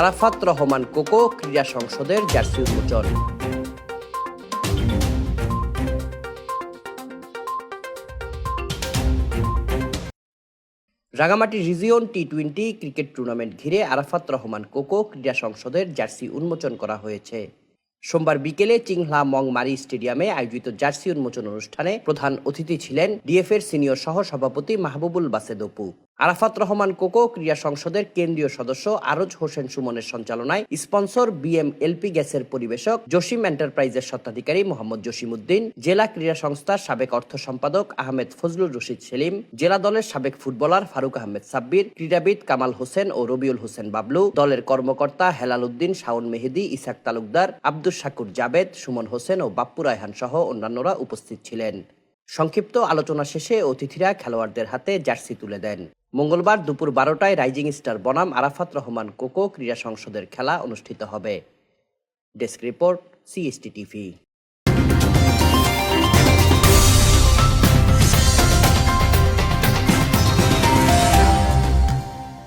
আরাফাত রহমান কোকো ক্রীড়া সংসদের জার্সি উন্মোচন। Rangamati region T twenty cricket tournament ঘিরে আরাফাত রহমান কোকো ক্রীড়া সংসদের জার্সি উন্মোচন করা হয়েছে। সোমবার বিকেলে চিংহলা মংমারি স্টেডিয়ামে আয়োজিত জার্সি উন্মোচন অনুষ্ঠানে প্রধান অতিথি ছিলেন ডিএফ এর সিনিয়র সহ সভাপতি মাহবুবুল বাসেদ অপু আরাফাত রহমান কোকো ক্রীড়া সংসদের কেন্দ্রীয় সদস্য আরজ হোসেন সুমনের সঞ্চালনায় স্পন্সর বিএম এলপি গ্যাসের পরিবেশক জসিম এন্টারপ্রাইজের স্বত্বাধিকারী মোহাম্মদ জসিম উদ্দিন জেলা ক্রীড়া সংস্থার সাবেক অর্থ সম্পাদক আহমেদ ফজলুর রশিদ সেলিম, জেলা দলের সাবেক ফুটবলার ফারুক আহমেদ সাব্বির, ক্রীড়াবিদ কামাল হোসেন ও রবিউল হোসেন বাবলু, দলের কর্মকর্তা হেলাল উদ্দিন, শাওন মেহেদি, ইসাক তালুকদার, আব্দুস শাকুর জাবেদ, সুমন হোসেন ও বাপ্পু রায়হান সহ অন্যান্যরা উপস্থিত ছিলেন। সংক্ষিপ্ত আলোচনা শেষে অতিথিরা খেলোয়াড়দের হাতে জার্সি তুলে দেন। মঙ্গলবার দুপুর বারোটায় রাইজিং স্টার বনাম আরাফাত রহমান কোকো ক্রীড়া সংসদের খেলা অনুষ্ঠিত হবে। Desk report, CST TV.